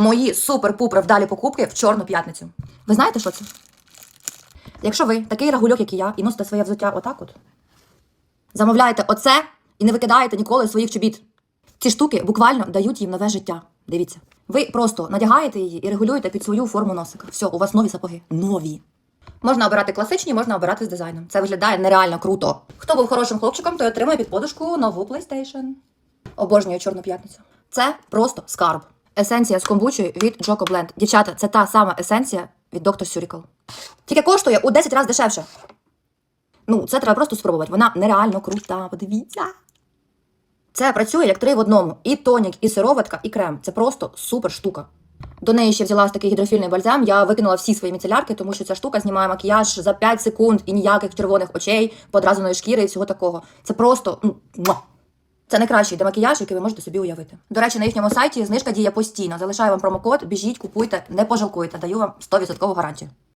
Мої супер-пупер вдалі покупки в чорну п'ятницю. Ви знаєте, що це? Якщо ви такий рагульок, як і я, і носите своє взуття отак от, замовляєте оце і не викидаєте ніколи своїх чобіт. Ці штуки буквально дають їм нове життя. Дивіться. Ви просто надягаєте її і регулюєте під свою форму носика. Все, у вас нові сапоги. Нові. Можна обирати класичні, можна обирати з дизайном. Це виглядає нереально круто. Хто був хорошим хлопчиком, той отримує під подушку нову PlayStation. Обожнюю чорну п'ятницю. Це просто скарб. Есенція з комбучою від Джоко Бленд. Дівчата, це та сама есенція від Dr. Surical. Тільки коштує у 10 разів дешевше. Ну, це треба просто спробувати. Вона нереально крута. Подивіться. Це працює як три в одному: і тонік, і сироватка, і крем. Це просто супер штука. До неї ще взяла такий гідрофільний бальзам. Я викинула всі свої міцелярки, тому що ця штука знімає макіяж за 5 секунд і ніяких червоних очей, подразаної шкіри і всього такого. Це просто ну. Це найкращий демакіяж, який ви можете собі уявити. До речі, на їхньому сайті знижка діє постійно. Залишаю вам промокод, біжіть, купуйте, не пожалкуйте. Даю вам 100% гарантію.